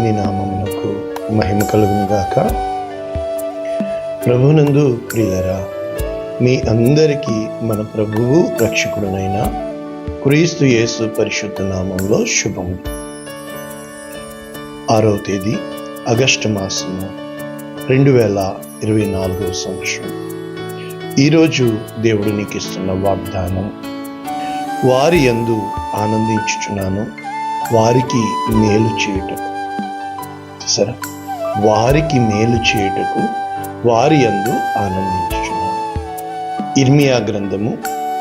దేవుని నామములకు మహిమ కలుగునుగాక. ప్రభునందు ప్రియరా మీ అందరికీ మన ప్రభువు రక్షకుడునైన క్రీస్తు యేసు పరిశుద్ధ నామంలో శుభము ఆరవ తేదీ ఆగస్టు మాసము రెండు వేల ఇరవై నాలుగవ సంవత్సరం. ఈరోజు దేవుడు నీకు ఇస్తున్న వాగ్దానం వారి ఎందు ఆనందించుచున్నాను వారికి మేలు చేయటం సరే వారికి మేలు చేయుటకు వారి యందు ఆనందించుచున్నాను ఇర్మియా గ్రంథము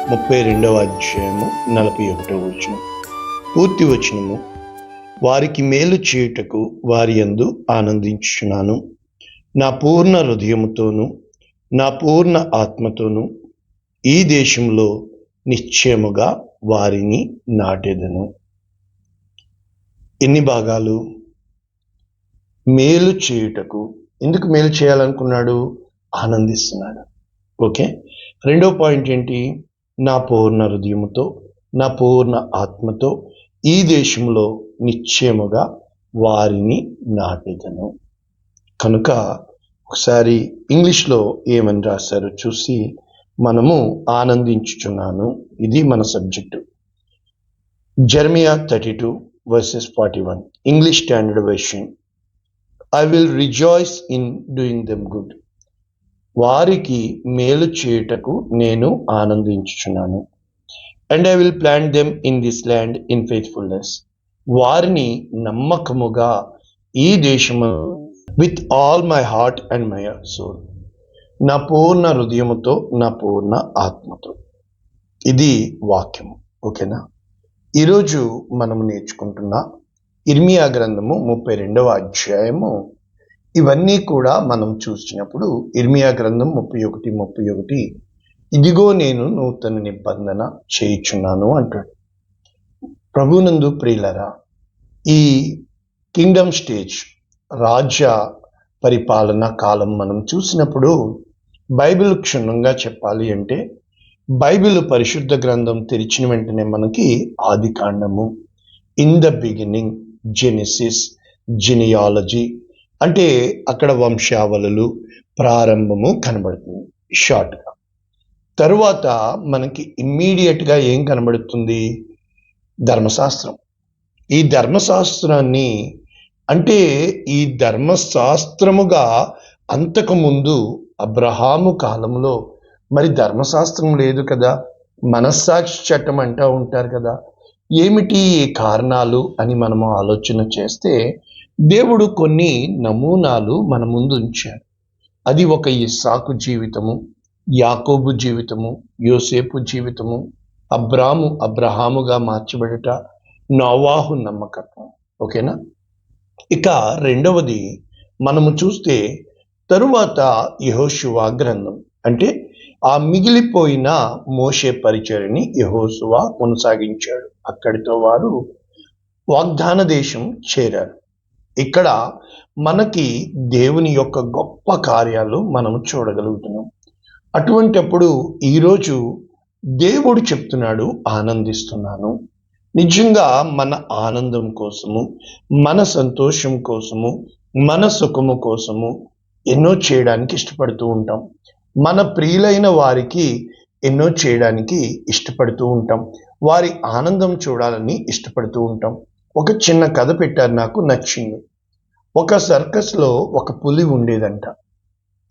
ముప్పై రెండవ అధ్యాయము నలభై ఒకటవ వచనం. పూర్తి వచనము వారికి మేలు చేయుటకు వారి యందు ఆనందించుచున్నాను. నా పూర్ణ హృదయముతోను నా పూర్ణ ఆత్మతోను ఈ దేశంలో నిశ్చయముగా వారిని నాటేదను. ఎన్ని భాగాలు? మేలు చేయుటకు. ఎందుకు మేలు చేయాలనుకున్నాడు? ఆనందిస్తున్నాడు. ఓకే? రెండో పాయింట్ ఏంటి? నా పూర్ణ హృదయముతో నా పూర్ణ ఆత్మతో ఈ దేశంలో నిశ్చయముగా వారిని నాటెదను. కనుక ఒకసారి ఇంగ్లీష్లో ఏమని రాశారో చూసి మనము ఆనందించుచున్నాను. ఇది మన subject. Jeremiah thirty two verses forty one English standard version. I will rejoice in doing them good వారికి మేలు చేయుటకు నేను ఆనందించుచున్నాను. And I will plan them in this land in faithfulness వారిని నమ్మకముగా ఈ దేశము with all my heart and my soul నా పూర్ణ హృదయముతో నా పూర్ణ ఆత్మతో. ఇది వాక్యము. ఓకేనా? ఈరోజు మనము నేర్చుకుంటున్న ఇర్మియా గ్రంథము ముప్పై రెండవ అధ్యాయము. ఇవన్నీ కూడా మనం చూసినప్పుడు ఇర్మియా గ్రంథం ముప్పై ఒకటి ముప్పై ఒకటి. ఇదిగో నేను నూతన నిబంధన చేయుచున్నాను అంటాడు. ప్రభునందు ప్రియులరా ఈ కింగ్డమ్ స్టేజ్ రాజ్య పరిపాలన కాలం మనం చూసినప్పుడు బైబిల్ క్షుణ్ణంగా చెప్పాలి అంటే బైబిల్ పరిశుద్ధ గ్రంథం తెరిచిన వెంటనే మనకి ఆది కాండము. In the beginning genesis genealogy అంటే అక్కడ వంశావళులు ప్రారంభము కనబడుతుంది. షార్ట్గా తరువాత మనకి ఇమ్మీడియట్గా ఏం కనబడుతుంది? ధర్మశాస్త్రం. ఈ ధర్మశాస్త్రాన్ని అంటే ఈ ధర్మశాస్త్రముగా అంతకుముందు అబ్రహాము కాలంలో మరి ధర్మశాస్త్రం లేదు కదా? మనస్సాక్షి చట్టం అంటూ ఉంటారు కదా? ఏమిటి కారణాలు అని మనము ఆలోచన చేస్తే దేవుడు కొన్ని నమూనాలు మన ముందు ఉంచాడు. అది ఒక ఇస్సాకు జీవితము యాకోబు జీవితము యోసేపు జీవితము అబ్రాము అబ్రహాముగా మార్చబడట నోవాహు నమ్మకత్వం. ఓకేనా? ఇక రెండవది మనము చూస్తే తరువాత యహోశివా గ్రంథం. అంటే ఆ మిగిలిపోయిన మోషే పరిచయని యహోసువా కొనసాగించాడు. అక్కడితో వారు వాగ్దాన దేశం చేరారు. ఇక్కడ మనకి దేవుని యొక్క గొప్ప కార్యాలు మనం చూడగలుగుతున్నాం. అటువంటప్పుడు ఈరోజు దేవుడు చెప్తున్నాడు ఆనందిస్తున్నాను. నిజంగా మన ఆనందం కోసము మన సంతోషం కోసము మన సుఖము కోసము ఎన్నో చేయడానికి ఇష్టపడుతూ ఉంటాం. మన ప్రియులైన వారికి ఎన్నో చేయడానికి ఇష్టపడుతూ ఉంటాం. వారి ఆనందం చూడాలని ఇష్టపడుతూ ఉంటాం. ఒక చిన్న కథ పెట్టారు నాకు నచ్చింది. ఒక సర్కస్లో ఒక పులి ఉండేదంట.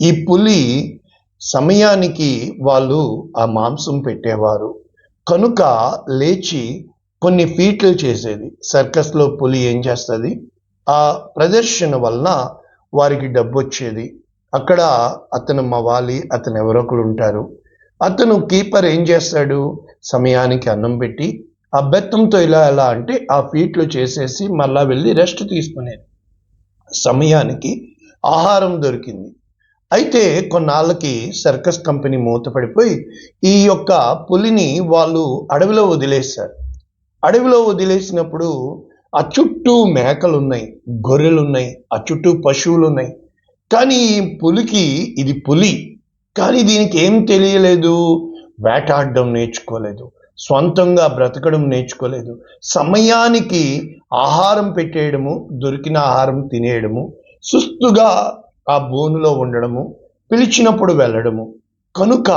ఈ పులి సమయానికి వాళ్ళు ఆ మాంసం పెట్టేవారు. కనుక లేచి కొన్ని ఫీట్లు చేసేది. సర్కస్లో పులి ఏం చేస్తుంది? ఆ ప్రదర్శన వలన వారికి డబ్బు వచ్చేది అక్కడ అతను మవాలి అతను ఎవరొకరు ఉంటారు. అతను కీపర్ ఏం చేస్తాడు? సమయానికి అన్నం పెట్టి ఆ బెత్తంతో ఇలా ఎలా అంటే ఆ ఫీట్లు చేసేసి మళ్ళా వెళ్ళి రెస్ట్ తీసుకునేది. సమయానికి ఆహారం దొరికింది. అయితే కొన్నాళ్ళకి సర్కస్ కంపెనీ మూతపడిపోయి ఈ యొక్క పులిని వాళ్ళు అడవిలో వదిలేశారు. అడవిలో వదిలేసినప్పుడు ఆ చుట్టూ మేకలు ఉన్నాయి గొర్రెలు ఉన్నాయి ఆ చుట్టూ పశువులు ఉన్నాయి కానీ ఈ పులికి ఇది పులి. కానీ దీనికి ఏం తెలియలేదు? వేటాడడం నేర్చుకోలేదు. స్వంతంగా బ్రతకడం నేర్చుకోలేదు. సమయానికి ఆహారం పెట్టేయడము దొరికిన ఆహారం తినేయడము సుస్తుగా ఆ బోనులో ఉండడము పిలిచినప్పుడు వెళ్ళడము. కనుక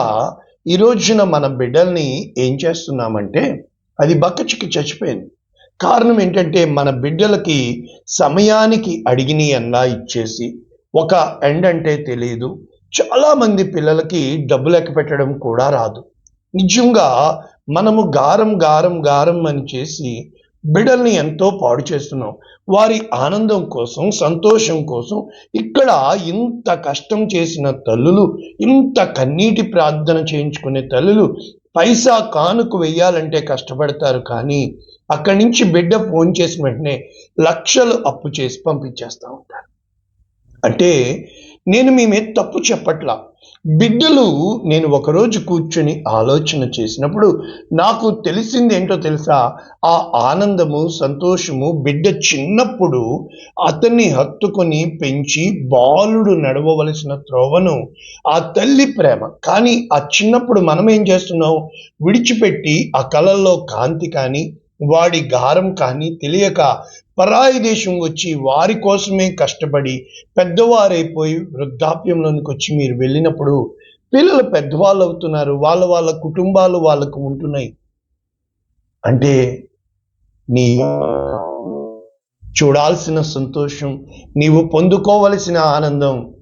ఈ రోజున మన బిడ్డల్ని ఏం చేస్తున్నామంటే అది బక్కచిక్కి చచ్చిపోయింది. కారణం ఏంటంటే మన బిడ్డలకి సమయానికి అడిగిని అన్నా ఇచ్చేసి ఒక ఎండ్ అంటే తెలియదు చాలామంది పిల్లలకి డబ్బు లెక్క పెట్టడం కూడా రాదు. నిజంగా మనము గారం గారం గారం అని చేసి బిడ్డల్ని ఎంతో పాడు చేస్తున్నాం. వారి ఆనందం కోసం సంతోషం కోసం ఇక్కడ ఇంత కష్టం చేసిన తల్లులు ఇంత కన్నీటి ప్రార్థన చేయించుకునే తల్లులు పైసా కానుకు వెయ్యాలంటే కష్టపడతారు కానీ అక్కడి నుంచి బిడ్డ ఫోన్ చేసిన వెంటనే లక్షలు అప్పు చేసి పంపించేస్తూ ఉంటారు. అంటే నేను మీ మీద తప్పు చెప్పట్లా. బిడ్డలు నేను ఒకరోజు కూర్చొని ఆలోచన చేసినప్పుడు నాకు తెలిసింది ఏంటో తెలుసా? ఆ ఆనందము సంతోషము బిడ్డ చిన్నప్పుడు అతన్ని హత్తుకొని పెంచి బాలుడు నడవవలసిన త్రోవను ఆ తల్లి ప్రేమ. కానీ ఆ చిన్నప్పుడు మనం ఏం చేస్తున్నాం విడిచిపెట్టి ఆ కళల్లో కాంతి కానీ వాడి గారం కానీ తెలియక పరాయి దేశం వచ్చి వారి కోసమే కష్టపడి పెద్దవారైపోయి వృద్ధాప్యంలోనికి వచ్చి మీరు వెళ్ళినప్పుడు పిల్లలు పెద్దవాళ్ళు అవుతున్నారు. వాళ్ళ వాళ్ళ కుటుంబాలు వాళ్ళకు ఉంటున్నాయి. అంటే నీ చూడాల్సిన సంతోషం నీవు పొందుకోవలసిన ఆనందం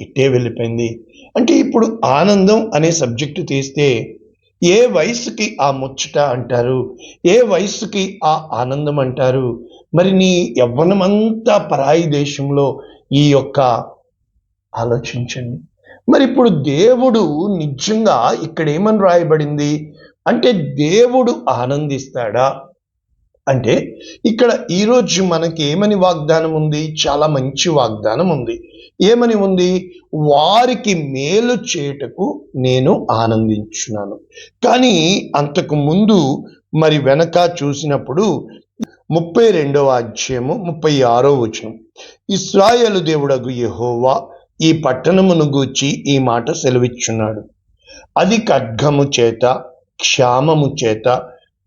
ఇట్టే వెళ్ళిపోయింది. అంటే ఇప్పుడు ఆనందం అనే సబ్జెక్టు తీస్తే ఏ వయసుకి ఆ ముచ్చట అంటారు? ఏ వయసుకి ఆ ఆనందం అంటారు? మరి నీ యవ్వనమంతా పరాయి దేశంలో ఈ యొక్క ఆలోచించండి. మరి ఇప్పుడు దేవుడు నిజంగా ఇక్కడ ఏమని రాయబడింది? అంటే దేవుడు ఆనందిస్తాడా? అంటే ఇక్కడ ఈరోజు మనకి ఏమని వాగ్దానం ఉంది? చాలా మంచి వాగ్దానం ఉంది. ఏమని ఉంది? వారికి మేలు చేయుటకు నేను ఆనందించున్నాను. కానీ అంతకు ముందు మరి వెనక చూసినప్పుడు ముప్పై రెండవ అధ్యాయము ముప్పై ఆరో వచనం. ఇస్రాయలు దేవుడగు యహోవా ఈ పట్టణమును గూర్చి ఈ మాట సెలవిచ్చున్నాడు. అది ఖడ్గము చేత క్షామము చేత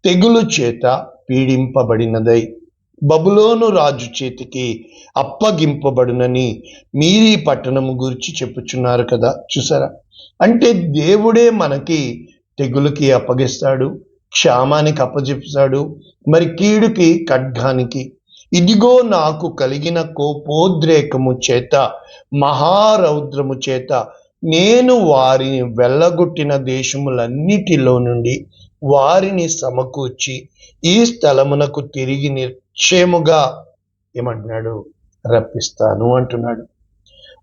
తెగులు చేత పీడింపబడినదై. బబులోను రాజు చేతికి అప్పగింపబడునని మీరీ పట్టణము గురించి చెప్పుచున్నారు కదా చూసారా? అంటే దేవుడే మనకి తెగులుకి అప్పగిస్తాడు క్షామానికి అప్పచెప్తాడు మరి కీడుకి ఖడ్గానికి. ఇదిగో నాకు కలిగిన కోపోద్రేకము చేత మహారౌద్రము చేత నేను వారిని వెళ్ళగొట్టిన దేశములన్నిటిలో నుండి వారిని సమకూర్చి ఈ స్థలమునకు తిరిగి నిశ్చయముగా ఏమంటున్నాడు? రప్పిస్తాను అంటున్నాడు.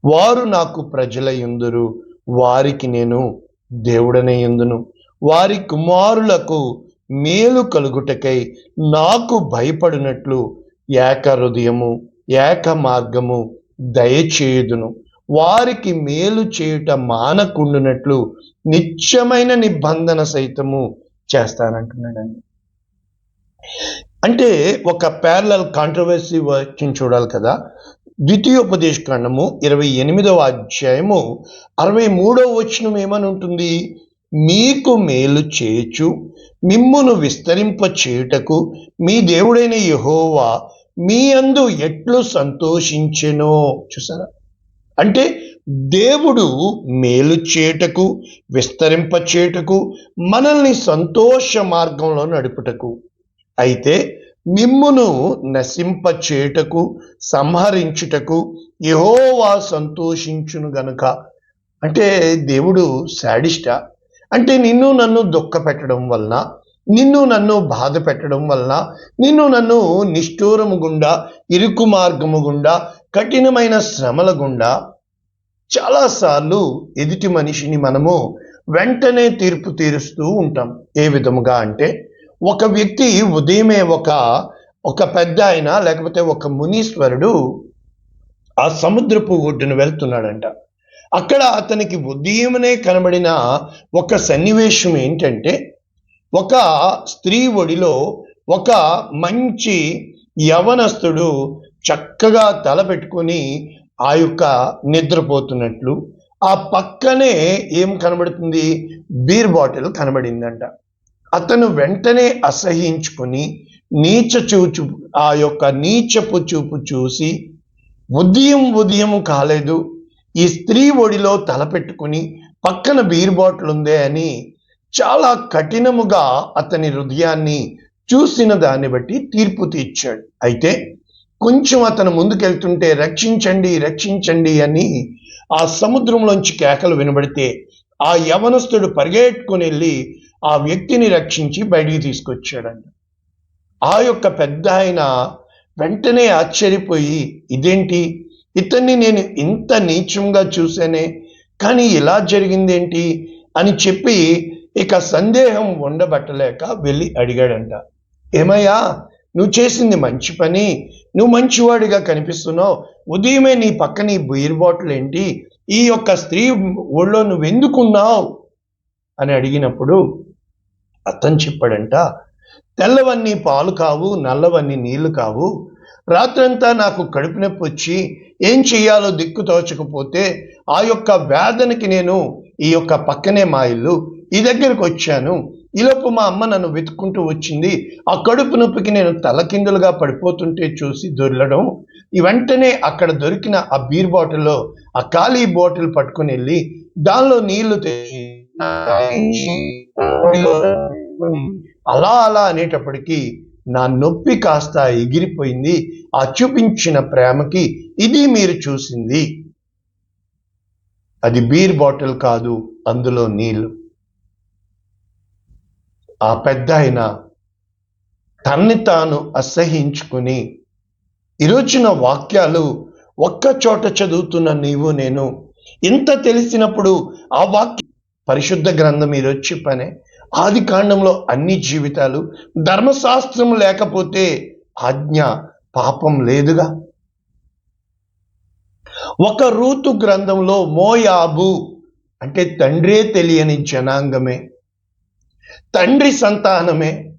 వారు నాకు ప్రజల ఎందురు వారికి నేను దేవుడనే ఎందును వారి కుమారులకు మేలు కలుగుటకై నాకు భయపడినట్లు ఏక హృదయము ఏక మార్గము దయచేయుదును. వారికి మేలు చేయుట మానకుండునట్లు నిత్యమైన నిబంధన సైతము చేస్తానంటున్నాడండి. అంటే ఒక ప్యారలల్ కాంట్రవర్సీ వాక్యం చూడాలి కదా. ద్వితీయోపదేశ ఖండము ఇరవై ఎనిమిదవ అధ్యాయము అరవై మూడవ వచనం ఏమని ఉంటుంది? మీకు మేలు చేచు మిమ్మును విస్తరింప చేయుటకు మీ దేవుడైన యహోవా మీ అందు ఎట్లు సంతోషించెనో. చూసారా? అంటే దేవుడు మేలు చేయుటకు విస్తరింప చేయుటకు మనల్ని సంతోష మార్గంలో నడుపుటకు. అయితే మిమ్మును నశింప చేయుటకు సంహరించుటకు యహోవా సంతోషించును గనుక. అంటే దేవుడు శాడిష్ట అంటే నిన్ను నన్ను దుఃఖ పెట్టడం వలన నిన్ను నన్ను బాధ పెట్టడం వలన నిన్ను నన్ను నిష్ఠూరము గుండా ఇరుకు మార్గము గుండా కఠినమైన శ్రమల గుండా చాలాసార్లు ఎదుటి మనిషిని మనము వెంటనే తీర్పు తీరుస్తూ ఉంటాం. ఏ విధముగా అంటే ఒక వ్యక్తి ఉదయమే ఒక ఒక పెద్ద ఆయన లేకపోతే ఒక మునీశ్వరుడు ఆ సముద్రపు ఒడ్డున వెళ్తున్నాడంట. అక్కడ అతనికి ఉదయమనే కనబడిన ఒక సన్నివేశం ఏంటంటే ఒక స్త్రీ ఒడిలో ఒక మంచి యవనస్తుడు చక్కగా తల పెట్టుకొని ఆ యొక్క నిద్రపోతున్నట్లు ఆ పక్కనే ఏం కనబడుతుంది? బీర్ బాటిల్ కనబడిందంట. అతను వెంటనే అసహించుకుని నీచ చూచు ఆ యొక్క నీచపు చూపు చూసి ఉదయం ఉదయం కాలేదు. ఈ స్త్రీ ఒడిలో తలపెట్టుకుని పక్కన బీర్ బాటిల్ ఉందే అని చాలా కఠినముగా అతని హృదయాన్ని చూసిన దాన్ని బట్టి తీర్పు తీర్చాడు. అయితే కొంచెం అతను ముందుకెళ్తుంటే రక్షించండి రక్షించండి అని ఆ సముద్రంలోంచి కేకలు వినబడితే ఆ యవనస్తుడు పరిగెట్టుకుని వెళ్ళి ఆ వ్యక్తిని రక్షించి బయటికి తీసుకొచ్చాడంట. ఆ యొక్క పెద్ద ఆయన వెంటనే ఆశ్చర్యపోయి ఇదేంటి? ఇతన్ని నేను ఇంత నీచంగా చూసానే కానీ ఇలా జరిగిందేంటి? అని చెప్పి ఇక సందేహం ఉండబట్టలేక వెళ్ళి అడిగాడంట. ఏమయ్యా నువ్వు చేసింది మంచి పని. నువ్వు మంచివాడిగా కనిపిస్తున్నావు. ఉదయమే నీ పక్కన ఈ బీర్ బాటిల్ ఏంటి? ఈ యొక్క స్త్రీ ఒళ్ళో నువ్వు ఎందుకున్నావు అని అడిగినప్పుడు అతను చెప్పాడంట తెల్లవన్నీ పాలు కావు నల్లవన్నీ నీళ్ళు కావు. రాత్రంతా నాకు కడుపు నొప్పి వచ్చి ఏం చెయ్యాలో దిక్కు తోచకపోతే ఆ యొక్క వేదనకి నేను ఈ యొక్క పక్కనే మా ఇల్లు ఈ దగ్గరకు వచ్చాను. ఈలోపు మా అమ్మ నన్ను వెతుక్కుంటూ వచ్చింది. ఆ కడుపు నొప్పికి నేను తలకిందులుగా పడిపోతుంటే చూసి దొరలడం. ఈ వెంటనే అక్కడ దొరికిన ఆ బీర్ బాటిల్లో ఆ ఖాళీ బాటిల్ పట్టుకుని వెళ్ళి దానిలో నీళ్ళు అలా అలా అనేటప్పటికీ నా నొప్పి కాస్త ఎగిరిపోయింది. ఆ చూపించిన ప్రేమకి ఇది మీరు చూసింది. అది బీర్ బాటిల్ కాదు అందులో నీళ్ళు. ఆ పెద్ద ఆయన తన్ని తాను అసహించుకుని ఈరోజున వాక్యాలు ఒక్క చోట చదువుతున్న నీవు నేను ఇంత తెలిసినప్పుడు ఆ వాక్య పరిశుద్ధ గ్రంథం ఈరోజు చెప్పానే ఆది కాండంలో అన్ని జీవితాలు ధర్మశాస్త్రం లేకపోతే ఆజ్ఞ పాపం లేదుగా? ఒక రూతు గ్రంథంలో మోయాబు అంటే తండ్రే తెలియని జనాంగమే. తండ్రి సంతానమే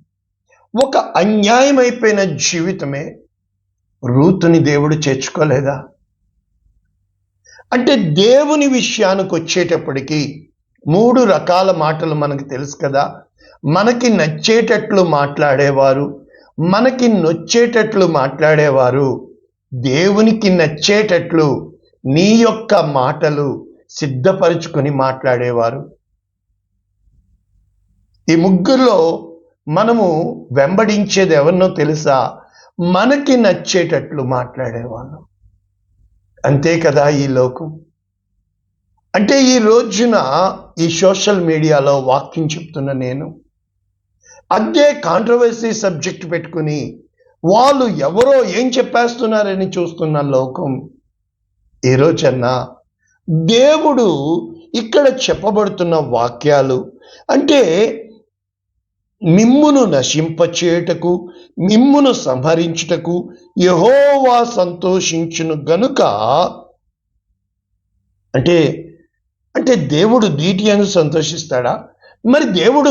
ఒక అన్యాయమైపోయిన జీవితమే రూతుని దేవుడు చేర్చుకోలేదా? అంటే దేవుని విషయానికి వచ్చేటప్పటికి మూడు రకాల మాటలు మనకు తెలుసు కదా. మనకి నచ్చేటట్లు మాట్లాడేవారు మనకి నొచ్చేటట్లు మాట్లాడేవారు దేవునికి నచ్చేటట్లు నీ యొక్క మాటలు సిద్ధపరుచుకొని మాట్లాడేవారు. ఈ ముగ్గురులో మనము వెంబడించేది ఎవరినో తెలుసా? మనకి నచ్చేటట్లు మాట్లాడేవాళ్ళం. అంతే కదా ఈ లోకం? అంటే ఈ రోజున ఈ సోషల్ మీడియాలో వాక్యం చెప్తున్న నేను అదే కాంట్రవర్సీ సబ్జెక్ట్ పెట్టుకుని వాళ్ళు ఎవరో ఏం చెప్పేస్తున్నారని చూస్తున్న లోకం ఈ రోజన్నా. దేవుడు ఇక్కడ చెప్పబడుతున్న వాక్యాలు అంటే మిమ్మును నశింపచేయుటకు మిమ్మును సంహరించుటకు యహోవా సంతోషించును గనుక అంటే అంటే దేవుడు దీటి అందు సంతోషిస్తాడా? మరి దేవుడు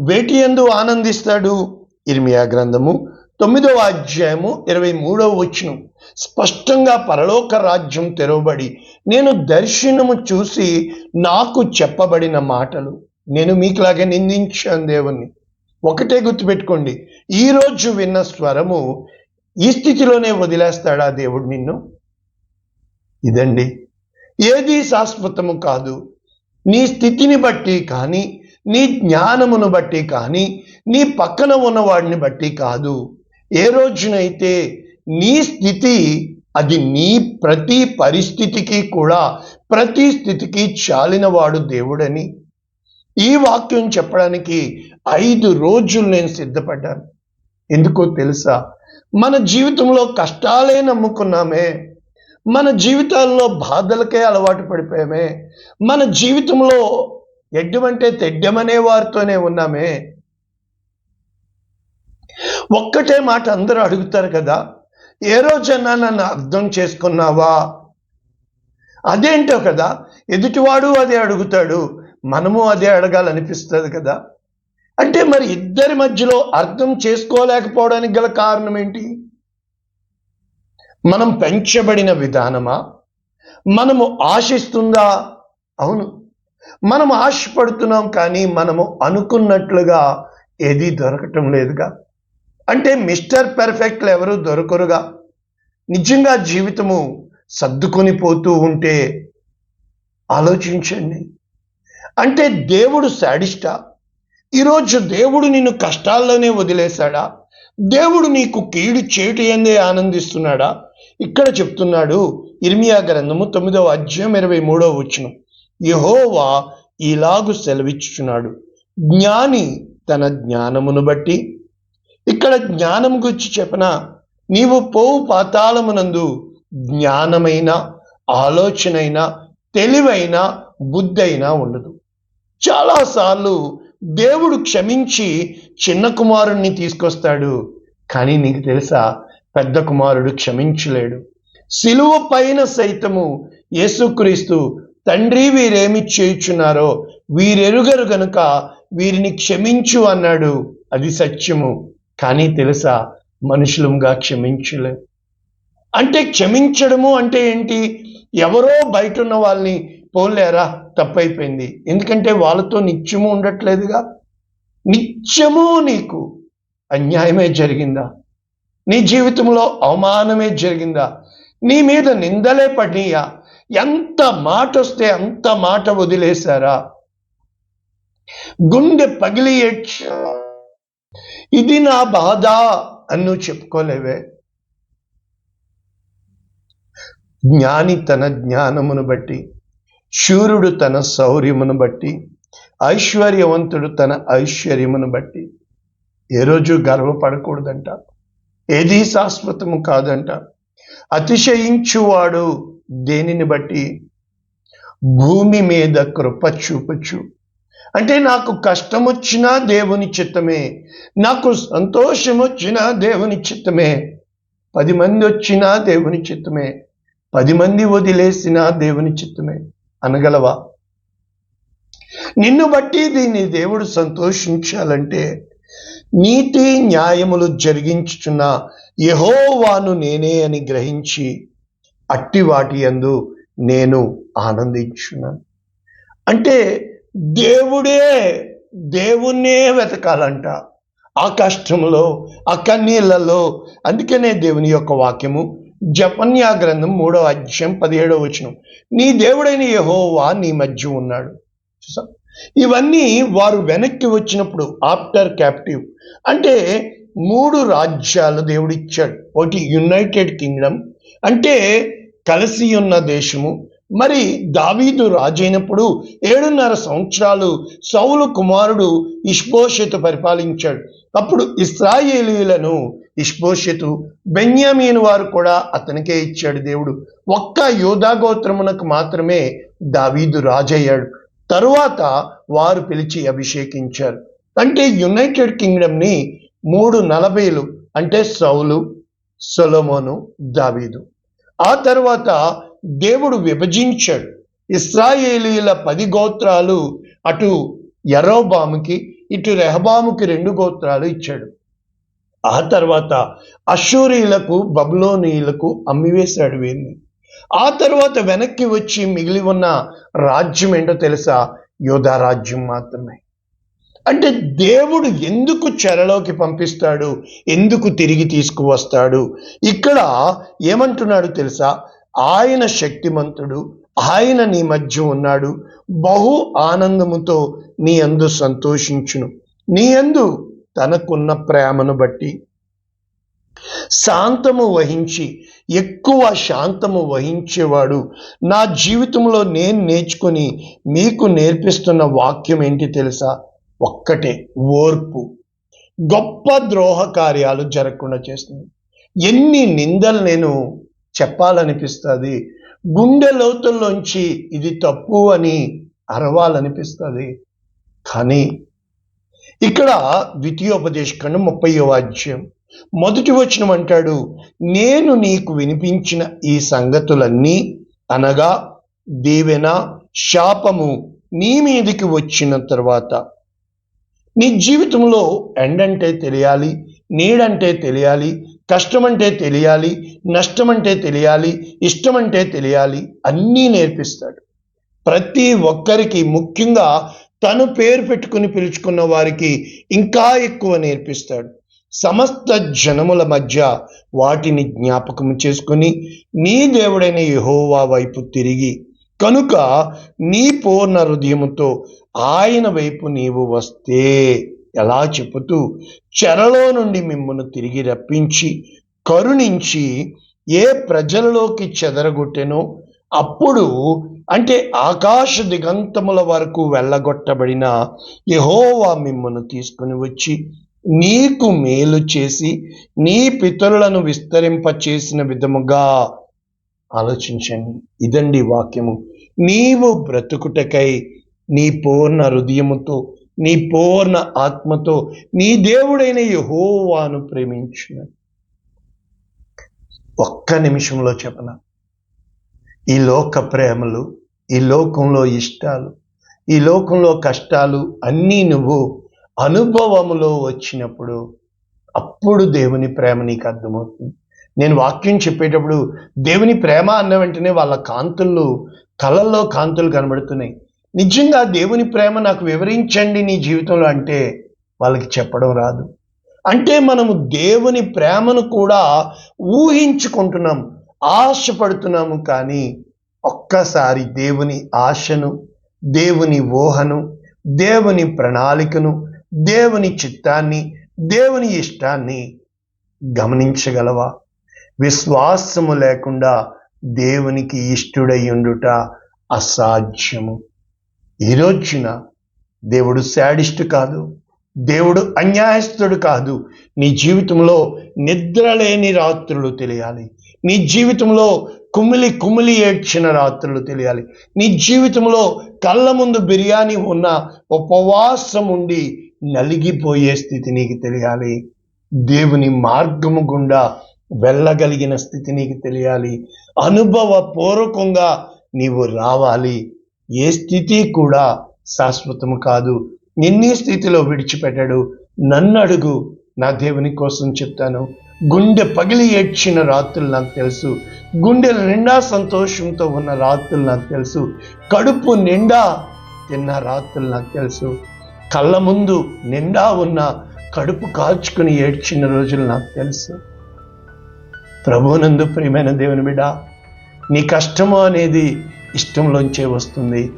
వేటి ఎందు ఆనందిస్తాడు? ఇర్మియా గ్రంథము తొమ్మిదవ అధ్యాయము ఇరవై మూడవ వచనం. స్పష్టంగా పరలోక రాజ్యం తెరవబడి నేను దర్శనము చూసి నాకు చెప్పబడిన మాటలు. నేను మీకులాగే నిందించాను దేవుణ్ణి. ఒకటే గుర్తుపెట్టుకోండి. ఈరోజు విన్న స్వరము ఈ స్థితిలోనే వదిలేస్తాడా దేవుడు నిన్ను? ఇదండి. ఏది శాశ్వతము కాదు. నీ స్థితిని బట్టి కానీ నీ జ్ఞానమును బట్టి కానీ నీ పక్కన ఉన్నవాడిని బట్టి కాదు. ఏ రోజునైతే నీ స్థితి అది నీ ప్రతి పరిస్థితికి కూడా ప్రతి స్థితికి చాలినవాడు దేవుడని ఈ వాక్యం చెప్పడానికి ఐదు రోజులు నేను సిద్ధపడ్డాను. ఎందుకో తెలుసా? మన జీవితంలో కష్టాలే నమ్ముకున్నామే. మన జీవితాల్లో బాధలకే అలవాటు పడిపోయామే. మన జీవితంలో ఎడ్డమంటే తెడ్డమనే వారితోనే ఉన్నామే. ఒక్కటే మాట అందరూ అడుగుతారు కదా ఏ రోజన్నా నన్ను అర్థం చేసుకున్నావా? అదేంటో కదా ఎదుటివాడు అదే అడుగుతాడు. మనము అదే అడగాలనిపిస్తుంది కదా. అంటే మరి ఇద్దరి మధ్యలో అర్థం చేసుకోలేకపోవడానికి గల కారణం ఏంటి? మనం పెంచబడిన విధానమా? మనము ఆశిస్తుందా? అవును. మనం ఆశపడుతున్నాం కానీ మనము అనుకున్నట్లుగా ఏది దొరకటం లేదుగా. అంటే మిస్టర్ పెర్ఫెక్ట్లు ఎవరు దొరకరుగా. నిజంగా జీవితము సర్దుకొని పోతూ ఉంటే ఆలోచించండి. అంటే దేవుడు శాడిస్టా. ఈరోజు దేవుడు నిన్ను కష్టాల్లోనే వదిలేశాడా? దేవుడు నీకు కీడు చేటు ఎందే ఆనందిస్తున్నాడా? ఇక్కడ చెప్తున్నాడు ఇర్మియా గ్రంథము తొమ్మిదవ అధ్యాయం ఇరవై మూడవ వచ్చిన యహోవా ఇలాగు సెలవిచ్చుచున్నాడు. జ్ఞాని తన జ్ఞానమును బట్టి. ఇక్కడ జ్ఞానం గురించి చెప్పిన? నీవు పోవు పాతాళమునందు జ్ఞానమైన ఆలోచనైనా తెలివైన బుద్ధైనా ఉండదు. చాలాసార్లు దేవుడు క్షమించి చిన్న కుమారుణ్ణి తీసుకొస్తాడు. కానీ నీకు తెలుసా పెద్ద కుమారుడు క్షమించలేడు. సిలువ పైన సైతము యేసుక్రీస్తు తండ్రి వీరేమి చేయుచున్నారో వీరెరుగరు గనుక వీరిని క్షమించు అన్నాడు. అది సత్యము. కానీ తెలుసా మనుషులంగా క్షమించలే. అంటే క్షమించడము అంటే ఏంటి? ఎవరో బయట ఉన్న వాళ్ళని పోలేరా? తప్పైపోయింది. ఎందుకంటే వాళ్ళతో నిత్యము ఉండట్లేదుగా? నిత్యము నీకు అన్యాయమే జరిగిందా? నీ జీవితంలో అవమానమే జరిగిందా? నీ మీద నిందలే పడినయా? ఎంత మాట వస్తే అంత మాట వదిలేశారా? గుండె పగిలి ఇది నా బాధ అన్ను చెప్పుకోలేవే. జ్ఞాని తన జ్ఞానమును బట్టి శూరుడు తన శౌర్యమును బట్టి ఐశ్వర్యవంతుడు తన ఐశ్వర్యమును బట్టి. ఏ రోజు గర్వపడకూడదంట ఏది శాశ్వతము కాదంట. అతిశయించువాడు దేనిని బట్టి? భూమి మీద కృప చూపచ్చు. అంటే నాకు కష్టం వచ్చినా దేవుని చిత్తమే నాకు సంతోషం వచ్చినా దేవుని చిత్తమే పది మంది వచ్చినా దేవుని చిత్తమే పది మంది వదిలేసినా దేవుని చిత్తమే. అనగలవా? నిన్ను బట్టి దీన్ని దేవుడు సంతోషించాలంటే నీతి న్యాయములు జరిగించుచున్న యహోవాను నేనే అని గ్రహించి అట్టి వాటి యందు నేను ఆనందించున్నాను అంటే దేవుడే దేవుణ్ణే వెతకాలంట. ఆ కష్టంలో ఆ కన్నీళ్ళలో అందుకనే దేవుని యొక్క వాక్యము జపన్యా గ్రంథం మూడవ అధ్యాయం పదిహేడవ వచనం. నీ దేవుడైన యెహోవా నీ మధ్య ఉన్నాడు. చూసా? ఇవన్నీ వారు వెనక్కి వచ్చినప్పుడు ఆఫ్టర్ క్యాప్టివ్. అంటే మూడు రాజ్యాలు దేవుడిచ్చాడు. ఒకటి యునైటెడ్ కింగ్డమ్ అంటే కలిసి ఉన్న దేశము మరి దావీదు రాజైనప్పుడు ఏడున్నర సంవత్సరాలు సౌలు కుమారుడు ఇష్బోషెతు పరిపాలించాడు. అప్పుడు ఇస్రాయేలీలను ఇష్బోషెతు బెన్యామీన్ వారు కూడా అతనికే ఇచ్చాడు దేవుడు. ఒక్క యోధాగోత్రమునకు మాత్రమే దావీదు రాజయ్యాడు. తరువాత వారు పిలిచి అభిషేకించారు. అంటే యునైటెడ్ కింగ్డమ్ని మూడు నలభైలు అంటే సౌలు సొలమోను దావీదు. ఆ తర్వాత దేవుడు విభజించాడు. ఇస్రాయేలీల పది గోత్రాలు అటు ఎరోబాముకి ఇటు రెహబాముకి రెండు గోత్రాలు ఇచ్చాడు. ఆ తర్వాత అశూరీలకు బబులోనీయులకు అమ్మివేశాడు వీరిని. ఆ తర్వాత వెనక్కి వచ్చి మిగిలి ఉన్న రాజ్యం ఏంటో తెలుసా? యోధా రాజ్యం మాత్రమే. అంటే దేవుడు ఎందుకు చెరలోకి పంపిస్తాడు? ఎందుకు తిరిగి తీసుకువస్తాడు? ఇక్కడ ఏమంటున్నాడు తెలుసా? ఆయన శక్తిమంతుడు ఆయన నీ మధ్య ఉన్నాడు. బహు ఆనందముతో నీ అందు సంతోషించును. నీ అందు తనకున్న ప్రేమను బట్టి శాంతము వహించి ఎక్కువ శాంతము వహించేవాడు. నా జీవితంలో నేను నేర్చుకొని మీకు నేర్పిస్తున్న వాక్యం ఏంటి తెలుసా? ఒక్కటే ఓర్పు. గొప్ప ద్రోహ కార్యాలు జరగకుండా చేస్తుంది. ఎన్ని నిందలు నేను చెప్పాలనిపిస్తుంది. గుండె లోతుల్లోంచి ఇది తప్పు అని అరవాలనిపిస్తుంది. కానీ ఇక్కడ ద్వితీయోపదేశకం ముప్పయో అధ్యాయం మొదటి వచనం అంటాడు నేను నీకు వినిపించిన ఈ సంగతులన్నీ అనగా దీవెన శాపము నీ మీదికి వచ్చిన తర్వాత. నీ జీవితంలో ఎండంటే తెలియాలి నీడంటే తెలియాలి కష్టమంటే తెలియాలి నష్టమంటే తెలియాలి ఇష్టమంటే తెలియాలి అన్నీ నేర్పిస్తాడు. ప్రతి ఒక్కరికి ముఖ్యంగా తను పేరు పెట్టుకుని పిలుచుకున్న వారికి ఇంకా ఎక్కువ నేర్పిస్తాడు. సమస్త జనముల మధ్య వాటిని జ్ఞాపకం చేసుకుని నీ దేవుడైన యహోవా వైపు తిరిగి కనుక నీ పూర్ణ హృదయముతో ఆయన వైపు నీవు వస్తే ఎలా చెబుతూ చెరలో నుండి మిమ్మల్ని తిరిగి రప్పించి కరుణించి ఏ ప్రజలలోకి చెదరగొట్టెనో అప్పుడు అంటే ఆకాశ దిగంతముల వరకు వెళ్ళగొట్టబడిన యహోవా మిమ్మను తీసుకుని వచ్చి నీకు మేలు చేసి నీ పితరులను విస్తరింప చేసిన విధముగా ఆలోచించండి. ఇదండి వాక్యము. నీవు బ్రతుకుటకై నీ పూర్ణ హృదయముతో నీ పూర్ణ ఆత్మతో నీ దేవుడైన యహోవాను ప్రేమించిన. ఒక్క నిమిషంలో చెప్పన? ఈ లోక ప్రేమలు ఈ లోకంలో ఇష్టాలు ఈ లోకంలో కష్టాలు అన్నీ నువ్వు అనుభవములో వచ్చినప్పుడు అప్పుడు దేవుని ప్రేమ నీకు అర్థమవుతుంది. నేను వాక్యం చెప్పేటప్పుడు దేవుని ప్రేమ అన్న వెంటనే వాళ్ళ కాంతులు కళల్లో కాంతులు కనబడుతున్నాయి. నిజంగా దేవుని ప్రేమ నాకు వివరించండి నీ జీవితంలో అంటే వాళ్ళకి చెప్పడం రాదు. అంటే మనము దేవుని ప్రేమను కూడా ఊహించుకుంటున్నాం ఆశపడుతున్నాము కానీ ఒక్కసారి దేవుని ఆశను దేవుని ఊహను దేవుని ప్రణాళికను దేవుని చిత్తాన్ని దేవుని ఇష్టాన్ని గమనించగలవా? విశ్వాసము లేకుండా దేవునికి ఇష్టుడై ఉండుట అసాధ్యము. ఈ రోజున దేవుడు శాడిస్ట్ కాదు దేవుడు అన్యాయస్తుడు కాదు. నీ జీవితంలో నిద్రలేని రాత్రులు తెలియాలి. నీ జీవితంలో కుమిలి కుమిలి ఏడ్చిన రాత్రులు తెలియాలి. నీ జీవితంలో కళ్ళ ముందు బిర్యానీ ఉన్న ఉపవాసం ఉండి నలిగిపోయే స్థితి నీకు తెలియాలి. దేవుని మార్గము గుండా వెళ్ళగలిగిన స్థితి నీకు తెలియాలి. అనుభవ పూర్వకంగా నీవు రావాలి. ఏ స్థితి కూడా శాశ్వతము కాదు. నిన్నీ స్థితిలో విడిచిపెట్టాడు. నన్ను అడుగు. నా దేవుని కోసం చెప్తాను. గుండె పగిలి ఏడ్చిన రాత్రులు నాకు తెలుసు. గుండె నిండా సంతోషంతో ఉన్న రాత్రులు నాకు తెలుసు. కడుపు నిండా తిన్న రాత్రులు నాకు తెలుసు. కళ్ళ ముందు నిండా ఉన్న కడుపు కాల్చుకుని ఏడ్చిన రోజులు నాకు తెలుసు. ప్రభునందు ప్రియమైన దేవుని బిడ నీ కష్టము అనేది ఇష్టంలోంచే వస్తుంది.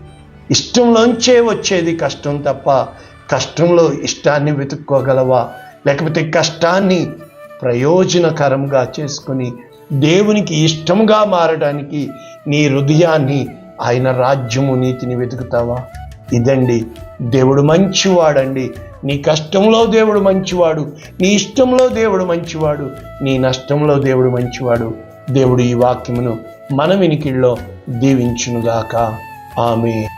ఇష్టంలోంచే వచ్చేది కష్టం తప్ప కష్టంలో ఇష్టాన్ని వెతుక్కోగలవా? లేకపోతే కష్టాన్ని ప్రయోజనకరంగా చేసుకుని దేవునికి ఇష్టంగా మారడానికి నీ హృదయాన్ని ఆయన రాజ్యము నీతిని వెతుకుతావా? ఇదండి దేవుడు మంచివాడండి. నీ కష్టంలో దేవుడు మంచివాడు నీ ఇష్టంలో దేవుడు మంచివాడు నీ నష్టంలో దేవుడు మంచివాడు. దేవుడు ఈ వాక్యమును మన వినికిల్లో దీవించునుగాక. ఆమె